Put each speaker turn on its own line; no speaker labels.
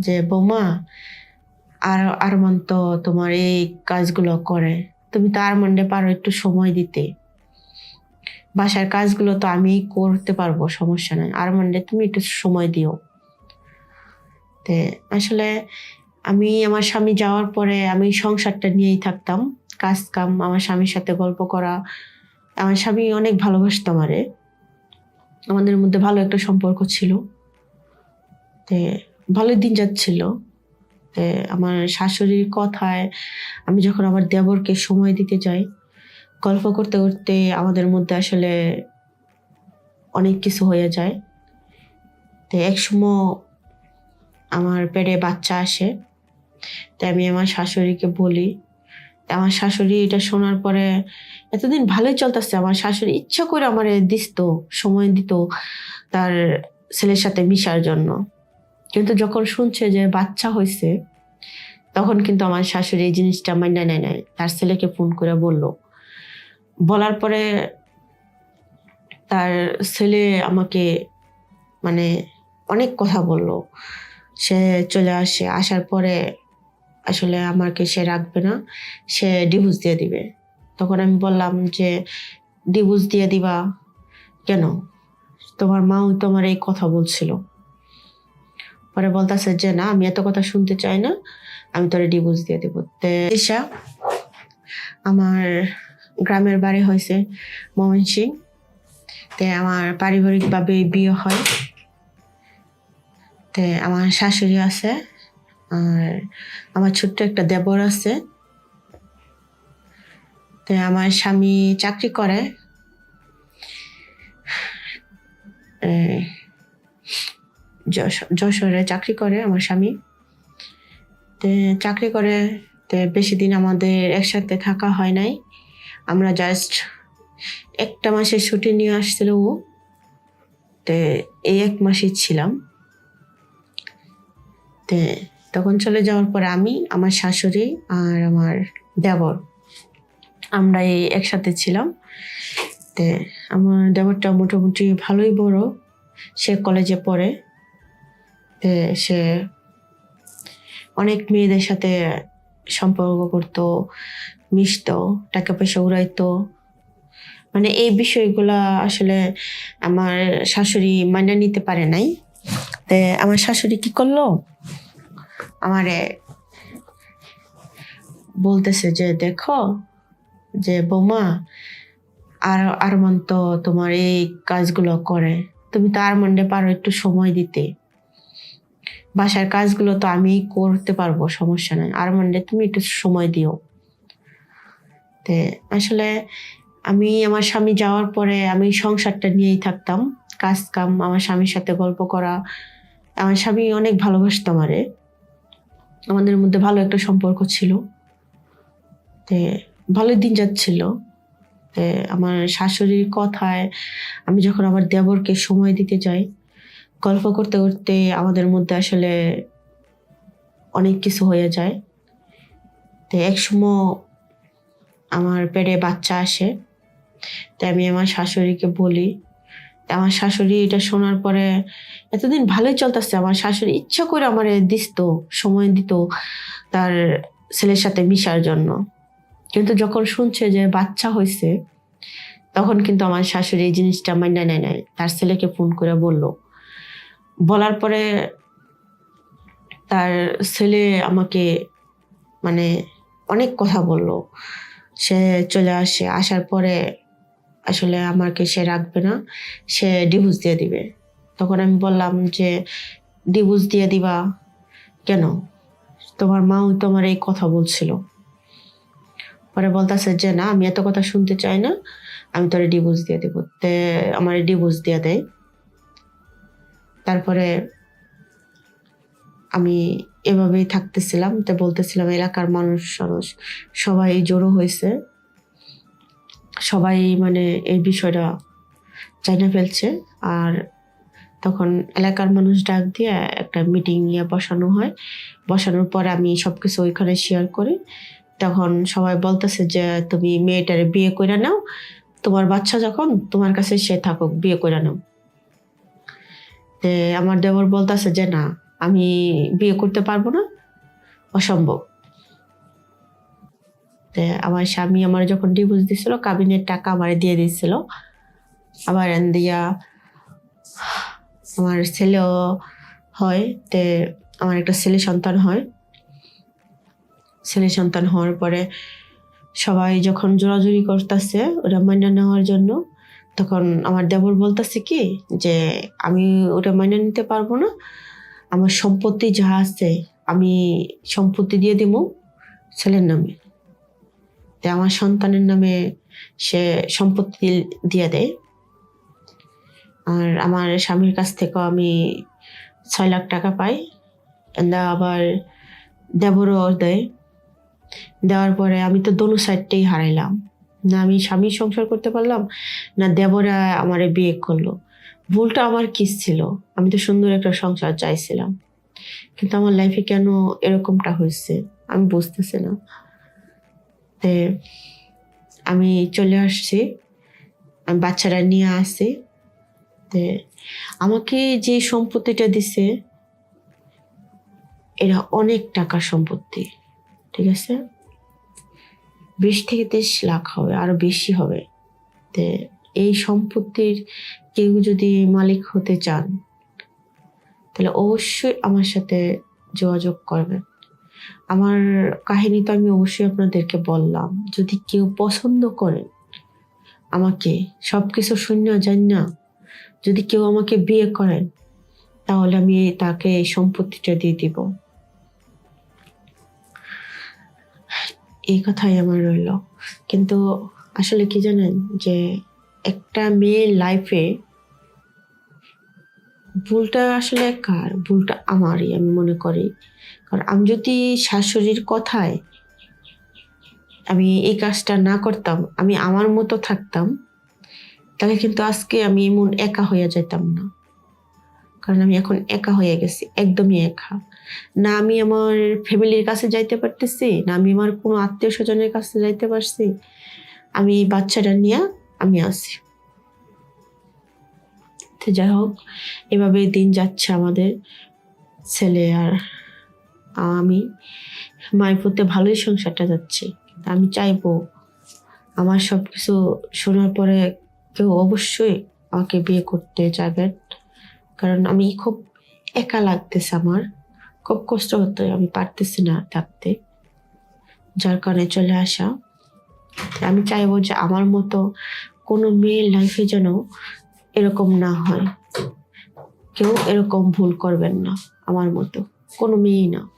যে, বৌমা, আর আরমান তো তোমার এই কাজগুলো করে। তুমি তো আরমান্ডে পারো একটু সময় দিতে। বাসার কাজগুলো তো আমি করতে পারব, সমস্যা নাই। আরমান্ডে তুমি একটু সময় দিও। তে, আসলে আমি আমার স্বামী যাওয়ার পরে আমি সংসারটা নিয়েই থাকতাম। কাজ কাম আমার স্বামীর সাথে গল্প করা। আমার স্বামী অনেক ভালোবাসতো আমারে। আমাদের মধ্যে ভালো একটা সম্পর্ক ছিল। তে ভালো দিন যাচ্ছিল। আমার শাশুড়ির কথায় আমি যখন আমার দেবরকে সময় দিতে যাই গল্প করতে করতে আমাদের মধ্যে আসলে অনেক কিছু হয়ে যায়। তো এক সময় আমার পেটে বাচ্চা আসে। তাই আমি আমার শাশুড়িকে বলি আমার শাশুড়ি এটা শোনার পরে এতদিন ভালোই চলতেছে, আমার শাশুড়ি ইচ্ছা করে আমার দিত সময় দিত তার ছেলের সাথে মিশার জন্য। কিন্তু যখন শুনছে যে বাচ্চা হয়েছে তখন কিন্তু আমার শাশুড়ি এই জিনিসটা মাইনা নেয় নাই। তার ছেলেকে ফোন করে বলল। বলার পরে তার ছেলে আমাকে মানে অনেক কথা বলল। সে চলে আসে, আসার পরে আসলে আমাকে সে রাখবে না, সে ডিভোর্স দিয়ে দিবে। তখন আমি বললাম যে ডিভোর্স দিয়ে দিবা? কেন? তোমার মাও তোমার এই কথা বলছিল। পরে বলতেছে যে, না, আমি এত কথা শুনতে চাই না, আমি তোরে ডিভোর্স দিয়ে দেবো। ঈশা, আমার গ্রামের বাড়ি হয়েছে ময়মনসিং। তে আমার পারিবারিকভাবে বিয়ে হয়। তে আমার শাশুড়ি আছে, আর আমার ছোট্ট একটা দেবর আছে। তে আমার স্বামী চাকরি করে। যশোরে চাকরি করে আমার স্বামী। তে চাকরি করে, তে বেশি দিন আমাদের একসাথে থাকা হয় নাই। আমরা জাস্ট একটা মাসের ছুটি নিয়ে আসছিল ও। তে এই এক মাসই ছিলাম। তে তখন চলে যাওয়ার পর আমি, আমার শাশুড়ি আর আমার দেবর, আমরা এই একসাথে ছিলাম। তে আমার দেবরটা মোটামুটি ভালোই বড়। সে কলেজে পড়ে। সে অনেক মেয়েদের সাথে সম্পর্ক করতো, মিশতো, টাকা পয়সা উড়াইতো। মানে এই বিষয়গুলা আসলে আমার শাশুড়ি মানা নিতে পারে নাই। তে আমার শাশুড়ি কি করল? আমারে বলতেছে যে, দেখো যে বোমা, আর, আরমান তো তোমার এই কাজগুলো করে। তুমি তো আরমান্ডে পারো একটু সময় দিতে। বাসার কাজগুলো তো আমি করতে পারব, সমস্যা নাই। মানে তুমি একটু সময় দিও। তে আসলে আমি আমার স্বামী যাওয়ার পরে আমি সংসারটা নিয়েই থাকতাম। কাজ কাম আমার স্বামীর সাথে গল্প করা। আমার স্বামী অনেক ভালোবাসতো আমারে। আমাদের মধ্যে ভালো একটা সম্পর্ক ছিল। তে ভালো দিন যাচ্ছিল। আমার শাশুড়ির কথায় আমি যখন আমার দেবরকে সময় দিতে যাই গল্প করতে করতে আমাদের মধ্যে আসলে অনেক কিছু হয়ে যায়। তো এক সময় আমার পেটে বাচ্চা আসে, তাই আমি আমার শাশুড়িকে বলি আমার শাশুড়ি এটা শোনার পরে এতদিন ভালোই চলতেছে, আমার শাশুড়ি ইচ্ছা করে আমার দিত সময় দিত তার ছেলের সাথে মিশার জন্য। কিন্তু যখন শুনছে যে বাচ্চা হয়েছে তখন কিন্তু আমার শাশুড়ি এই জিনিসটা মাইনা নেয় নাই। তার ছেলেকে ফোন করে বলল বলার পরে তার ছেলে আমাকে মানে অনেক কথা বলল। সে চলে আসে, আসার পরে আসলে আমাকে সে রাখবে না, সে ডিভোর্স দিয়ে দিবে। তখন আমি বললাম যে ডিভোর্স দিয়ে দিবা? কেন? তোমার মাও তোমার এই কথা বলছিল। পরে বলতেছে যে, না, আমি এত কথা শুনতে চাই না, আমি তোরে ডিভোর্স দিয়ে দেবো। তে আমার ডিভোর্স দিয়ে দেয়। তারপরে আমি এভাবেই থাকতেছিলাম, তো বলতেছিলাম, এলাকার মানুষ মানুষ, সবাই জড়ো হয়েছে। সবাই মানে এই বিষয়টা জানে ফেলছে। আর তখন এলাকার মানুষ ডাক দিয়ে একটা মিটিং নিয়ে বসানো হয়। বসানোর পর আমি সব কিছু ওইখানে শেয়ার করি। তখন সবাই বলতেছে যে, তুমি মেয়েটারে বিয়ে করে নাও। তোমার বাচ্চা যখন তোমার কাছে সে থাকুক, বিয়ে করে নাও। তে আমার দেবর বলতেছে যে, না, আমি বিয়ে করতে পারব না, অসম্ভব। তে আমার স্বামী আমার যখন ডিভোর্স দিছিল, কাবিনের টাকা আমার দিয়ে দিয়েছিল আবার দিয়া আমার ছেলেও হয়, তে আমার একটা ছেলে সন্তান হয়। ছেলে সন্তান হওয়ার পরে সবাই যখন জোরাজুরি করতেছে ওটা মাইনা নেওয়ার জন্য তখন আমার দেবর বলতেছে কি যে, আমি ওটা মেনে নিতে পারব না। আমার সম্পত্তি যা আছে, আমি সম্পত্তি দিয়ে দিব ছেলের নামে। তে আমার সন্তানের নামে সে সম্পত্তি দিয়ে দেয়। আর আমার স্বামীর কাছ থেকেও আমি ছয় লাখ টাকা পাই। এন্দা আবার দেবরও দেয়। দেওয়ার পরে আমি তো দোনো সাইডটাই হারাইলাম। না আমি স্বামীর সংসার করতে পারলাম, না দেবরা আমারে বিয়ে করল। ভুলটা আমার কি ছিল, আমি তো সুন্দর একটা সংসার চাইছিলাম। কিন্তু আমার লাইফে কেন এরকমটা হয়েছে, আমি বুঝতেছি না। তে আমি চলে আসছি, আমি বাচ্চারা নিয়ে আসি। তে আমাকে যে সম্পত্তিটা দিছে, এরা অনেক টাকার সম্পত্তি, ঠিক আছে? বিশ থেকে তেইশ লাখ হবে, আরও বেশি হবে। এই সম্পত্তির কেউ যদি মালিক হতে চান, তাহলে অবশ্যই আমার সাথে যোগাযোগ করবেন। আমার কাহিনী তো আমি অবশ্যই আপনাদেরকে বললাম, যদি কেউ পছন্দ করেন আমাকে, সবকিছু শূন্য জান না যদি কেউ আমাকে বিয়ে করেন, তাহলে আমি তাকে এই সম্পত্তিটা দিয়ে দিব। এই কথাই আমার রইল। কিন্তু আসলে কি জানেন যে একটা মেয়ের লাইফে ভুলটা আসলে কার? ভুলটা আমারই, আমি মনে করি। কারণ আমি যদি শাশুড়ির কথায় আমি এই কাজটা না করতাম, আমি আমার মতো থাকতাম, তাহলে কিন্তু আজকে আমি এমন একা হয়ে যেতাম না। কারণ আমি এখন একা হয়ে গেছি, একদমই একা। না আমি আমার ফ্যামিলির কাছে যাইতে পারতেছি, না আমি আমার কোনো আত্মীয় স্বজনের কাছে যাইতে পারছি। আমি এই বাচ্চাটা নিয়ে আমি আছি। তো যাই হোক এভাবে দিন যাচ্ছে আমাদের ছেলে আর আমি। মায়ের প্রতি ভালোই সংসারটা যাচ্ছে আমি চাইব আমার সব কিছু শোনার পরে কেউ অবশ্যই আমাকে বিয়ে করতে যাবেন কারণ আমি খুব একা লাগতেছে আমার। খুব কষ্ট হতো, আমি পারতেছি না থাকতে। যার কারণে চলে আসা। আমি চাইব যে আমার মতো কোনো মেয়ের লাইফে যেন এরকম না হয়। কেউ এরকম ভুল করবেন না, আমার মতো। কোনো মেয়েই না।